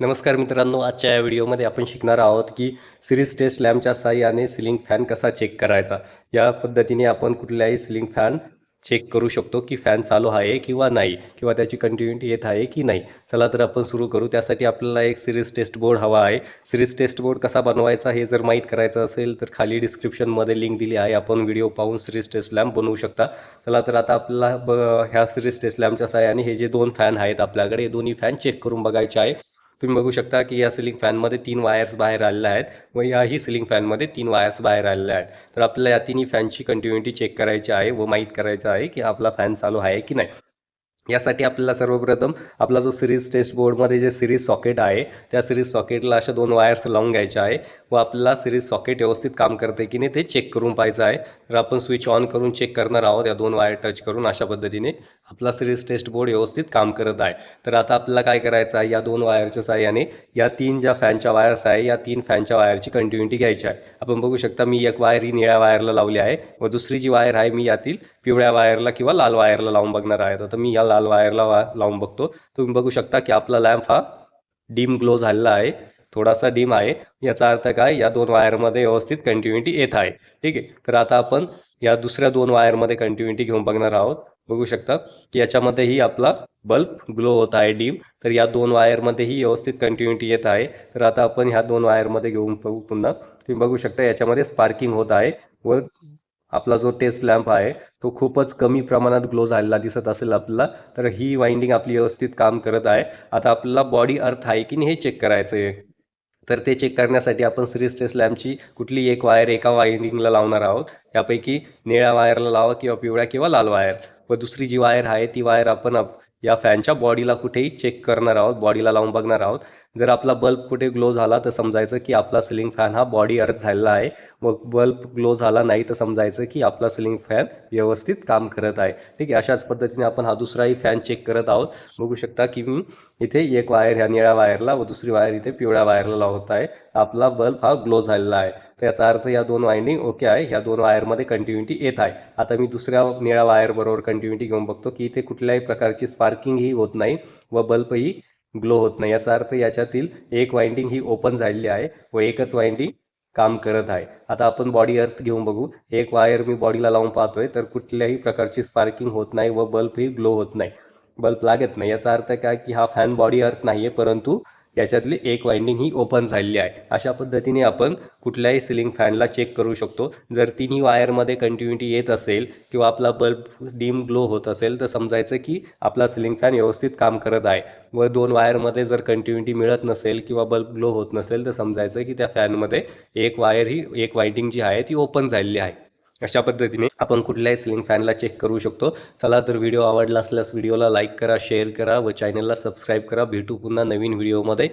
नमस्कार मित्रांनो आजच्या या व्हिडिओमध्ये आपण शिकणार आहोत की सिरीज टेस्ट लॅम्पच्या साहाय्याने सिलिंग फॅन कसा चेक करायचा. या पद्धतीने आपण कुठल्याही सिलिंग फॅन चेक करू शकतो की फॅन चालू आहे किंवा नाही किंवा त्याची कंटिन्युटी येत आहे की नाही. चला तर आपण सुरू करू. त्यासाठी आपल्याला एक सिरीज टेस्ट बोर्ड हवा आहे. सिरीज टेस्ट बोर्ड कसा बनवायचा हे जर माहीत करायचं असेल तर खाली डिस्क्रिप्शनमध्ये लिंक दिली आहे. आपण व्हिडिओ पाहून सिरीज टेस्ट लॅम्प बनवू शकता. चला तर आता आपल्याला ब ह्या सिरीज टेस्ट लॅम्पच्या साह्याने हे जे दोन फॅन आहेत आपल्याकडे हे दोन्ही फॅन चेक करून बघायचे आहे. तुम्ही बघू शकता की या सिलिंग फॅनमध्ये तीन वायर्स बाहेर आलेल्या आहेत व याही सिलिंग फॅनमध्ये तीन वायर्स बाहेर आलेल्या आहेत. तर आपल्याला या तिन्ही फॅनची कंटिन्युटी चेक करायची आहे व माहीत करायचं आहे की आपला फॅन चालू आहे की नाही. यासाठी आपल्याला सर्वप्रथम आपला जो सिरीज टेस्ट बोर्डमध्ये जे सिरीज सॉकेट आहे त्या सिरीज सॉकेटला अशा दोन वायर्स लावून घ्यायच्या आहे व आपल्याला सिरीज सॉकेट व्यवस्थित काम करते की नाही ते चेक करून पाहायचं आहे. तर आपण स्विच ऑन करून चेक करणार आहोत या दोन वायर टच करून अशा पद्धतीने आपला सिरीज टेस्ट बोर्ड व्यवस्थित काम करत आहे. तर आता आपल्याला काय करायचं आहे या दोन वायरच्या साह्याने या तीन ज्या फॅनच्या वायर्स आहे या तीन फॅनच्या वायरची कंटिन्युटी घ्यायची आहे. आपण बघू शकता मी एक वायर ही निळ्या वायरला लावली आहे व दुसरी जी वायर आहे मी यातील पिवळ्या वायरला किंवा लाल वायरला लावून बघणार आहे. तर मी या लाल वायरला वा लावून बघतो. तुम्ही बघू शकता की आपला लॅम्प हा डीम ग्लो झालेला आहे. थोडासा डीम आहे. याचा अर्थ काय? या दोन वायरमध्ये व्यवस्थित कंटिन्युटी येत आहे. ठीक आहे? तर आता आपण या दुसऱ्या दोन वायरमध्ये कंटिन्युटी घेऊन बघणार आहोत. बघू शकता की याच्यामध्येही आपला बल्ब ग्लो होत आहे डीम. तर या दोन वायरमध्येही व्यवस्थित कंटिन्युटी येत आहे. तर आता आपण ह्या दोन वायरमध्ये घेऊन बघू पुन्हा. तुम्ही बघू शकता याच्यामध्ये स्पार्किंग होत आहे. व आपला जो टेस्ट लॅम्प आहे तो खूपच कमी प्रमाणात ग्लो झालेला दिसत असेल आपल्याला. तर ही वाइंडिंग आपली व्यवस्थित काम करत आहे. आता आपल्याला बॉडी अर्थ आहे की नाही हे चेक करायचं आहे. तर ते चेक करण्यासाठी आपण सिरीज टेस्ट लॅम्पची कुठली एक वायर एका वाइंडिंगला लावणार आहोत. यापैकी निळ्या वायरला लावा किंवा पिवळ्या किंवा लाल वायर व दुसरी जी वायर आहे ती वायर आपण आप- या फॅनच्या बॉडीला कुठेही चेक करणार आहोत बॉडीला लावून बघणार आहोत. जर आपला बल्ब कुठे ग्लो झाला तर समजायचं की आपला सिलिंग फॅन हा बॉडी अर्थ झालेला आहे. मग बल्ब ग्लो झाला नाही तर समजायचं की आपला सिलिंग फॅन व्यवस्थित काम करत आहे. ठीक आहे अशाच पद्धतीने आपण हा दुसराही फॅन चेक करत आहोत. बघू शकता की मी इथे एक वायर ह्या निळ्या वायरला व दुसरी वायर इथे पिवळ्या वायरला लावत आहे. आपला बल्ब हा ग्लो झालेला आहे. तर याचा अर्थ या दोन वायंडिंग ओके आहे. ह्या दोन वायरमध्ये कंटिन्युटी येत आहे. आता मी दुसऱ्या निळ्या वायरबरोबर कंटिन्युटी घेऊन बघतो की इथे कुठल्याही प्रकारची स्पार्किंगही होत नाही व बल्बही ग्लो होत नाही. याचा अर्थ याच्यातील एक वाइंडिंग ही ओपन झालेली आहे व एकच वाइंडिंग काम करत आहे. आता आपण बॉडी अर्थ घेऊन बघू. एक वायर मी बॉडीला लावून पाहतोय तर कुठल्याही प्रकारची स्पार्किंग होत नाही व बल्बही ग्लो होत नाही. बल्ब लागत नाही. याचा अर्थ काय की हा फॅन बॉडी अर्थ नाही आहे परंतु याच्यातली एक वाइंडिंग ही ओपन झालेली आहे. अशा पद्धतीने आपण कुठल्याही सिलिंग फॅनला चेक करू शकतो. जर तिन्ही वायरमध्ये कंटिन्युटी येत असेल किंवा आपला बल्ब डीम ग्लो होत असेल तर समजायचं की आपला सिलिंग फॅन व्यवस्थित काम करत आहे. व दोन वायरमध्ये जर कंटिन्युटी मिळत नसेल किंवा बल्ब ग्लो होत नसेल तर समजायचं की त्या फॅनमध्ये एक वायर ही एक वाइंडिंग जी आहे ती ओपन झालेली आहे. अशा पद्धतीने आपण कुठल्याही सिलिंग फॅनला चेक करू शकतो. चला तर व्हिडिओ आवडला असल्यास व्हिडिओला लाईक करा शेअर करा व चॅनलला सबस्क्राईब करा. भेटू पुन्हा नवीन व्हिडिओमध्ये